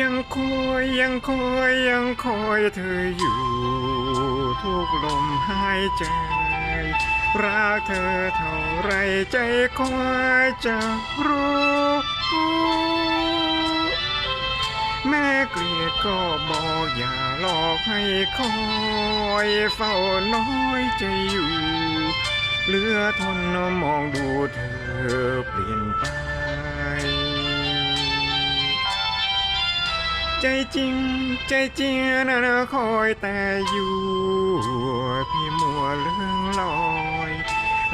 ยังคอยยังคอยยังคอยเธออยู่ ทุกลมหายใจ รักเธอเท่าไรใจคอยจะรู้ แม่เกลียดก็บอกอย่าหลอกให้คอยเฝ้าน้อยใจอยู่ เหลือทนมองดูเธอเปลี่ยนไป ใจจริง ใจจริงนะนะคอยแต่อยู่ พี่มัวเลื่องลอย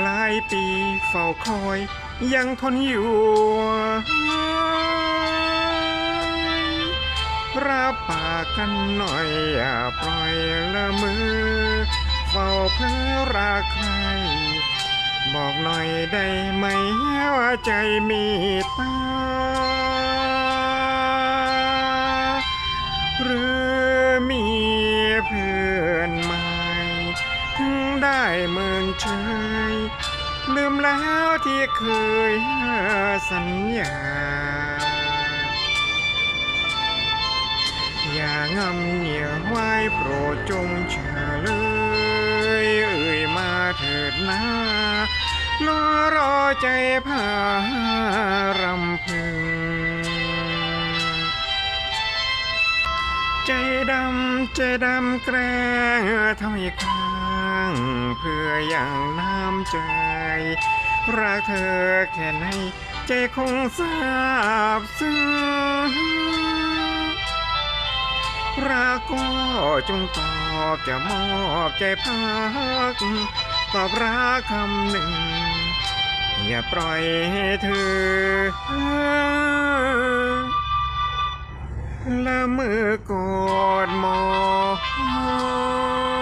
หลายปีเฝ้าคอย ยังทนอยู่ รับปากกันหน่อยอย่าปล่อยละมือ เฝ้าเพื่อรักใครบอกหน่อยได้ไหมว่าใจมีตา ได้เมินเฉยลืมแล้วที่เคยสัญญา อย่างำเหนียวไว้โปรดจงเฉลยเอ่ยมาเถิดนะรอรอใจพารำพึง ใจดำใจดำแกล้งทำให้ข้า งเพื่ออย่างน้ำใจรักเธอแค่ไหนใจคงทราบซึ้งรักก็จงตอบจะมอบใจพักตอบรักคำหนึ่ง อย่าปล่อยให้เธอละมือกอดหมอน